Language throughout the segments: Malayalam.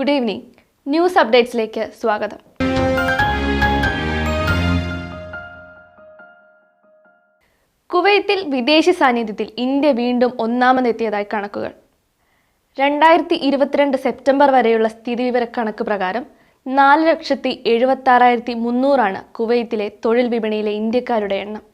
ഗുഡ് ഈവനിങ് ന്യൂസ് അപ്ഡേറ്റ്സിലേക്ക് സ്വാഗതം. കുവൈത്തിൽ വിദേശ സാന്നിധ്യത്തിൽ ഇന്ത്യ വീണ്ടും ഒന്നാമതെത്തിയതായി കണക്കുകൾ. രണ്ടായിരത്തി ഇരുപത്തിരണ്ട് സെപ്റ്റംബർ വരെയുള്ള സ്ഥിതിവിവര കണക്ക് പ്രകാരം നാല് ലക്ഷത്തി എഴുപത്തി ആറായിരത്തി മുന്നൂറാണ് കുവൈത്തിലെ തൊഴിൽ വിപണിയിലെ ഇന്ത്യക്കാരുടെ എണ്ണം.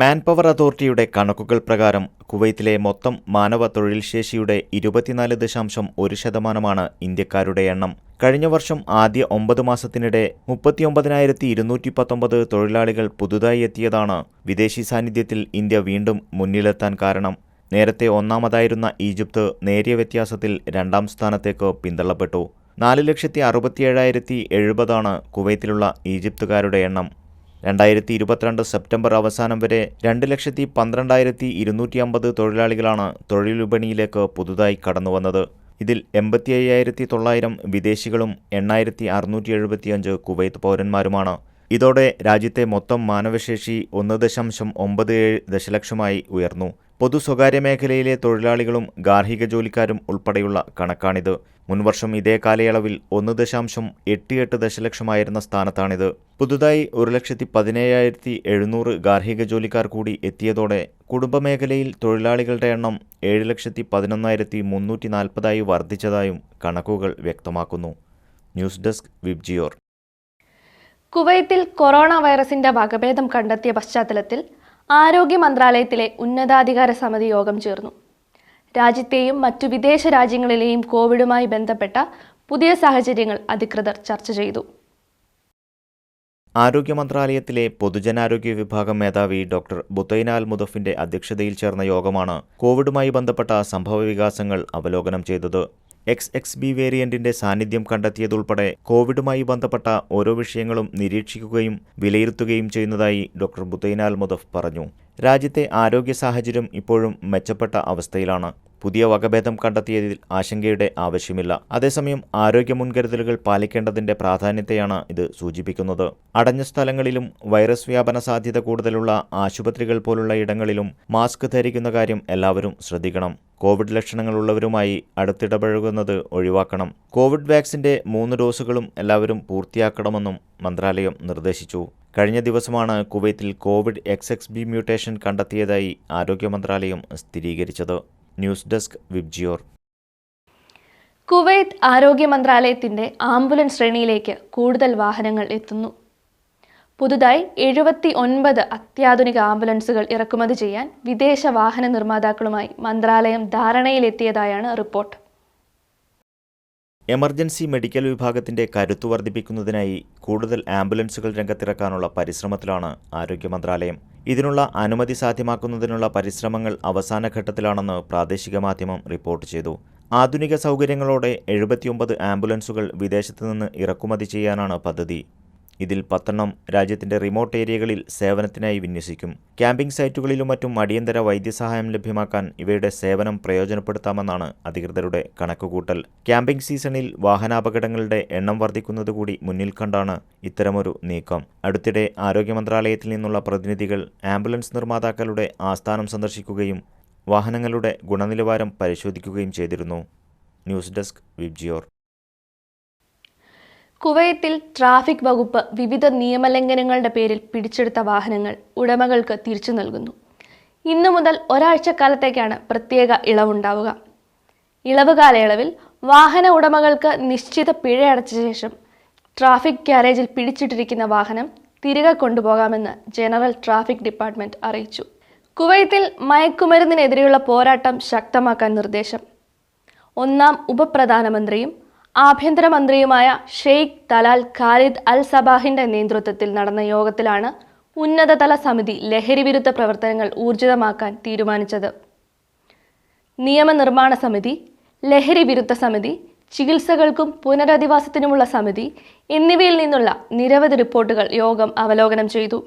മാൻ പവർ അതോറിറ്റിയുടെ കണക്കുകൾ പ്രകാരം കുവൈത്തിലെ മൊത്തം മാനവ തൊഴിൽ ശേഷിയുടെ ഇരുപത്തിനാല് ദശാംശം ഒരു ശതമാനമാണ് ഇന്ത്യക്കാരുടെ എണ്ണം. കഴിഞ്ഞ വർഷം ആദ്യ ഒമ്പത് മാസത്തിനിടെ മുപ്പത്തിയൊമ്പതിനായിരത്തി ഇരുന്നൂറ്റി പത്തൊമ്പത് തൊഴിലാളികൾ പുതുതായി എത്തിയതാണ് വിദേശി സാന്നിധ്യത്തിൽ ഇന്ത്യ വീണ്ടും മുന്നിലെത്താൻ കാരണം. നേരത്തെ ഒന്നാമതായിരുന്ന ഈജിപ്ത് നേരിയ വ്യത്യാസത്തിൽ രണ്ടാം സ്ഥാനത്തേക്ക് പിന്തള്ളപ്പെട്ടു. നാല് ലക്ഷത്തി അറുപത്തിയേഴായിരത്തി എഴുപതാണ് കുവൈത്തിലുള്ള ഈജിപ്തുകാരുടെ എണ്ണം. രണ്ടായിരത്തി ഇരുപത്തിരണ്ട് സെപ്റ്റംബർ അവസാനം വരെ രണ്ട് ലക്ഷത്തി പന്ത്രണ്ടായിരത്തി ഇരുന്നൂറ്റി അമ്പത് തൊഴിലാളികളാണ് തൊഴിൽ വിപണിയിലേക്ക് പുതുതായി കടന്നുവന്നത്. ഇതിൽ എൺപത്തി അയ്യായിരത്തി തൊള്ളായിരം വിദേശികളും എണ്ണായിരത്തി അറുന്നൂറ്റി എഴുപത്തിയഞ്ച് കുവൈത്ത് പൗരന്മാരുമാണ്. ഇതോടെ രാജ്യത്തെ മൊത്തം മാനവശേഷി ഒന്ന് ദശാംശം ഒമ്പത് ഏഴ് ദശലക്ഷമായി ഉയർന്നു. പൊതു സ്വകാര്യ മേഖലയിലെ തൊഴിലാളികളും ഗാർഹിക ജോലിക്കാരും ഉൾപ്പെടെയുള്ള കണക്കാണിത്. മുൻവർഷം ഇതേ കാലയളവിൽ ഒന്ന് ദശാംശം എട്ട് എട്ട് ദശലക്ഷമായിരുന്ന സ്ഥാനത്താണിത്. പുതുതായി ഒരു ലക്ഷത്തി പതിനേഴായിരത്തി എഴുന്നൂറ് ഗാർഹിക ജോലിക്കാർ കൂടി എത്തിയതോടെ കുടുംബമേഖലയിൽ തൊഴിലാളികളുടെ എണ്ണം ഏഴ് ലക്ഷത്തി പതിനൊന്നായിരത്തി മുന്നൂറ്റി നാൽപ്പതായി വർദ്ധിച്ചതായും കണക്കുകൾ വ്യക്തമാക്കുന്നു. ന്യൂസ് ഡെസ്ക് വിബ്ജിയോർ കുവൈത്തിൽ കൊറോണ വൈറസിന്റെ വകഭേദം കണ്ടെത്തിയ പശ്ചാത്തലത്തിൽ ആരോഗ്യ മന്ത്രാലയത്തിലെ ഉന്നതാധികാര സമിതി യോഗം ചേർന്നു. രാജ്യത്തെയും മറ്റു വിദേശ രാജ്യങ്ങളിലെയും കോവിഡുമായി ബന്ധപ്പെട്ട പുതിയ സാഹചര്യങ്ങൾ അധികൃതർ ചർച്ച ചെയ്തു. ആരോഗ്യ മന്ത്രാലയത്തിലെ പൊതുജനാരോഗ്യ വിഭാഗം മേധാവി ഡോക്ടർ ബുത്തൈന അൽ മുദഫിന്റെ അധ്യക്ഷതയിൽ ചേർന്ന യോഗമാണ് കോവിഡുമായി ബന്ധപ്പെട്ട സംഭവവികാസങ്ങൾ അവലോകനം ചെയ്തത്. എക്സ് എക്സ് ബി വേരിയന്റിന്റെ സാന്നിധ്യം കണ്ടെത്തിയതുൾപ്പെടെ കോവിഡുമായി ബന്ധപ്പെട്ട ഓരോ വിഷയങ്ങളും നിരീക്ഷിക്കുകയും വിലയിരുത്തുകയും ചെയ്യുന്നതായി ഡോക്ടർ ബുത്തൈന അൽ മുദഫ് പറഞ്ഞു. രാജ്യത്തെ ആരോഗ്യ സാഹചര്യം ഇപ്പോഴും മെച്ചപ്പെട്ട അവസ്ഥയിലാണ്. പുതിയ വകഭേദം കണ്ടെത്തിയതിൽ ആശങ്കയുടെ ആവശ്യമില്ല. അതേസമയം ആരോഗ്യ മുൻകരുതലുകൾ പാലിക്കേണ്ടതിന്റെ പ്രാധാന്യത്തെയാണ് ഇത് സൂചിപ്പിക്കുന്നത്. അടഞ്ഞ സ്ഥലങ്ങളിലും വൈറസ് വ്യാപന സാധ്യത കൂടുതലുള്ള ആശുപത്രികൾ പോലുള്ള ഇടങ്ങളിലും മാസ്ക് ധരിക്കുന്ന കാര്യം എല്ലാവരും ശ്രദ്ധിക്കണം. കോവിഡ് ലക്ഷണങ്ങളുള്ളവരുമായി അടുത്തിടപഴകുന്നത് ഒഴിവാക്കണം. കോവിഡ് വാക്സിന്റെ മൂന്ന് ഡോസുകളും എല്ലാവരും പൂർത്തിയാക്കണമെന്നും മന്ത്രാലയം നിർദ്ദേശിച്ചു. കഴിഞ്ഞ ദിവസമാണ് കുവൈത്തിൽ Covid X X B mutation കണ്ടെത്തിയതായി ആരോഗ്യ മന്ത്രാലയം സ്ഥിരീകരിച്ചത്. News desk VIBGYOR. കുവൈത്ത് ആരോഗ്യ മന്ത്രാലയത്തിന്റെ ആംബുലൻസ് ശ്രേണിയിലേക്ക് കൂടുതൽ വാഹനങ്ങൾ എത്തുന്നു. പുതുതായി എഴുപത്തി ഒൻപത് അത്യാധുനിക ആംബുലൻസുകൾ ഇറക്കുമതി ചെയ്യാൻ വിദേശ വാഹന നിർമ്മാതാക്കളുമായി മന്ത്രാലയം ധാരണയിലെത്തിയതായാണ് റിപ്പോർട്ട്. എമർജൻസി മെഡിക്കൽ വിഭാഗത്തിന്റെ കരുത്തു വർദ്ധിപ്പിക്കുന്നതിനായി കൂടുതൽ ആംബുലൻസുകൾ രംഗത്തിറക്കാനുള്ള പരിശ്രമത്തിലാണ് ആരോഗ്യ മന്ത്രാലയം. ഇതിനുള്ള അനുമതി സാധ്യമാക്കുന്നതിനുള്ള പരിശ്രമങ്ങൾ അവസാന ഘട്ടത്തിലാണെന്ന് പ്രാദേശിക മാധ്യമം റിപ്പോർട്ട് ചെയ്തു. ആധുനിക സൗകര്യങ്ങളോടെ എഴുപത്തിയൊമ്പത് ആംബുലൻസുകൾ വിദേശത്തുനിന്ന് ഇറക്കുമതി ചെയ്യാനാണ് പദ്ധതി. ഇതിൽ പത്തെണ്ണം രാജ്യത്തിന്റെ റിമോട്ട് ഏരിയകളിൽ സേവനത്തിനായി വിന്യസിക്കും. ക്യാമ്പിംഗ് സൈറ്റുകളിലും മറ്റും അടിയന്തര വൈദ്യസഹായം ലഭ്യമാക്കാൻ ഇവയുടെ സേവനം പ്രയോജനപ്പെടുത്താമെന്നാണ് അധികൃതരുടെ കണക്കുകൂട്ടൽ. ക്യാമ്പിംഗ് സീസണിൽ വാഹനാപകടങ്ങളുടെ എണ്ണം വർദ്ധിക്കുന്നതുകൂടി മുന്നിൽ കണ്ടാണ് ഇത്തരമൊരു നീക്കം. അടുത്തിടെ ആരോഗ്യ മന്ത്രാലയത്തിൽ നിന്നുള്ള പ്രതിനിധികൾ ആംബുലൻസ് നിർമ്മാതാക്കളുടെ ആസ്ഥാനം സന്ദർശിക്കുകയും വാഹനങ്ങളുടെ ഗുണനിലവാരം പരിശോധിക്കുകയും ചെയ്തിരുന്നു. News desk VIBGYOR. കുവൈത്തിൽ ട്രാഫിക് വകുപ്പ് വിവിധ നിയമലംഘനങ്ങളുടെ പേരിൽ പിടിച്ചെടുത്ത വാഹനങ്ങൾ ഉടമകൾക്ക് തിരിച്ചു നൽകുന്നു. ഇന്നു മുതൽ ഒരാഴ്ചക്കാലത്തേക്കാണ് പ്രത്യേക ഇളവുണ്ടാവുക. ഇളവ് കാലയളവിൽ വാഹന ഉടമകൾക്ക് നിശ്ചിത പിഴ അടച്ച ശേഷം ട്രാഫിക് ഗ്യാരേജിൽ പിടിച്ചിട്ടിരിക്കുന്ന വാഹനം തിരികെ കൊണ്ടുപോകാമെന്ന് ജനറൽ ട്രാഫിക് ഡിപ്പാർട്ട്മെന്റ് അറിയിച്ചു. കുവൈത്തിൽ മയക്കുമരുന്നിനെതിരെയുള്ള പോരാട്ടം ശക്തമാക്കാൻ നിർദ്ദേശം. ഒന്നാം ഉപപ്രധാനമന്ത്രിയും ആഭ്യന്തരമന്ത്രിയുമായ ഷെയ്ഖ് തലാൽ ഖാലിദ് അൽ സബാഹിന്റെ നേതൃത്വത്തിൽ നടന്ന യോഗത്തിലാണ് ഉന്നതതല സമിതി ലഹരിവിരുദ്ധ പ്രവർത്തനങ്ങൾ ഊർജിതമാക്കാൻ തീരുമാനിച്ചത്. നിയമനിർമ്മാണ സമിതി ലഹരി വിരുദ്ധ സമിതി ചികിത്സകൾക്കും പുനരധിവാസത്തിനുമുള്ള സമിതി എന്നിവയിൽ നിന്നുള്ള നിരവധി റിപ്പോർട്ടുകൾ യോഗം അവലോകനം ചെയ്തു.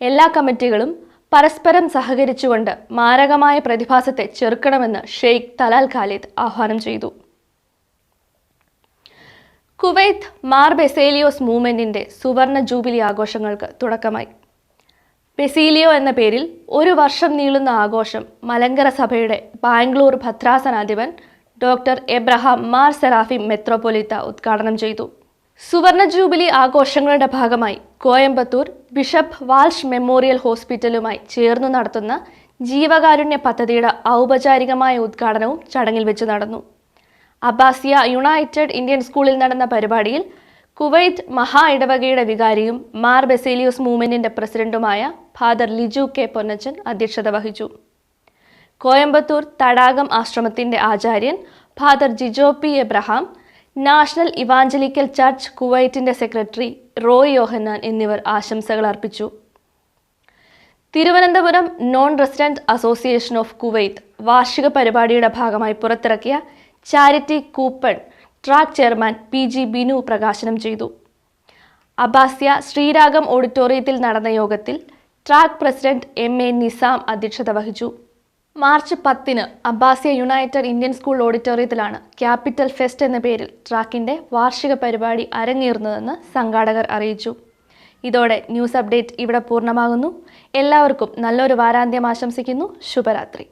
എല്ലാ കമ്മിറ്റികളും പരസ്പരം സഹകരിച്ചുകൊണ്ട് മാരകമായ പ്രതിഭാസത്തെ ചെറുക്കണമെന്ന് ഷെയ്ഖ് തലാൽ ഖാലിദ് ആഹ്വാനം ചെയ്തു. കുവൈത്ത് മാർ ബെസേലിയോസ് മൂവ്മെന്റിന്റെ സുവർണ ജൂബിലി ആഘോഷങ്ങൾക്ക് തുടക്കമായി. ബെസീലിയോ എന്ന പേരിൽ ഒരു വർഷം നീളുന്ന ആഘോഷം മലങ്കര സഭയുടെ ബാംഗ്ലൂർ ഭദ്രാസനാധിപൻ ഡോക്ടർ എബ്രഹാം മാർ സെറാഫി മെത്രോപൊലിത്ത ഉദ്ഘാടനം ചെയ്തു. സുവർണ ജൂബിലി ആഘോഷങ്ങളുടെ ഭാഗമായി കോയമ്പത്തൂർ ബിഷപ്പ് വാൾഷ് മെമ്മോറിയൽ ഹോസ്പിറ്റലുമായി ചേർന്നു നടത്തുന്ന ജീവകാരുണ്യ പദ്ധതിയുടെ ഔപചാരികമായ ഉദ്ഘാടനവും ചടങ്ങിൽ വെച്ച് നടന്നു. അബ്ബാസിയ യുണൈറ്റഡ് ഇന്ത്യൻ സ്കൂളിൽ നടന്ന പരിപാടിയിൽ കുവൈത്ത് മഹാ ഇടവകയുടെ വികാരിയും മാർ ബെസേലിയോസ് മൂവ്മെന്റിന്റെ പ്രസിഡന്റുമായ ഫാദർ ലിജു കെ പൊന്നച്ചൻ അധ്യക്ഷത വഹിച്ചു. കോയമ്പത്തൂർ തടാകം ആശ്രമത്തിന്റെ ആചാര്യൻ father Jijo P Abraham national evangelical church കുവൈറ്റിന്റെ secretary Roy Yohannan എന്നിവർ ആശംസകൾ അർപ്പിച്ചു. Thiruvananthapuram non resident association of Kuwait വാർഷിക പരിപാടിയുടെ ഭാഗമായി പുറത്തിറക്കിയ charity coupon TRACK chairman P G Binu പ്രകാശനം ചെയ്തു. അബാസ്യ ശ്രീരാഗം ഓഡിറ്റോറിയത്തിൽ നടന്ന യോഗത്തിൽ TRACK president M A Nizam അധ്യക്ഷത വഹിച്ചു. മാർച്ച് പത്തിന് അബ്ബാസിയ യുണൈറ്റഡ് ഇന്ത്യൻ സ്കൂൾ ഓഡിറ്റോറിയത്തിലാണ് ക്യാപിറ്റൽ ഫെസ്റ്റ് എന്ന പേരിൽ ട്രാക്കിന്റെ വാർഷിക പരിപാടി അരങ്ങേറുന്നതെന്ന് സംഘാടകർ അറിയിച്ചു. ഇതോടെ ന്യൂസ് അപ്ഡേറ്റ് ഇവിടെ പൂർണമാകുന്നു. എല്ലാവർക്കും നല്ലൊരു വാരാന്ത്യം ആശംസിക്കുന്നു. ശുഭരാത്രി.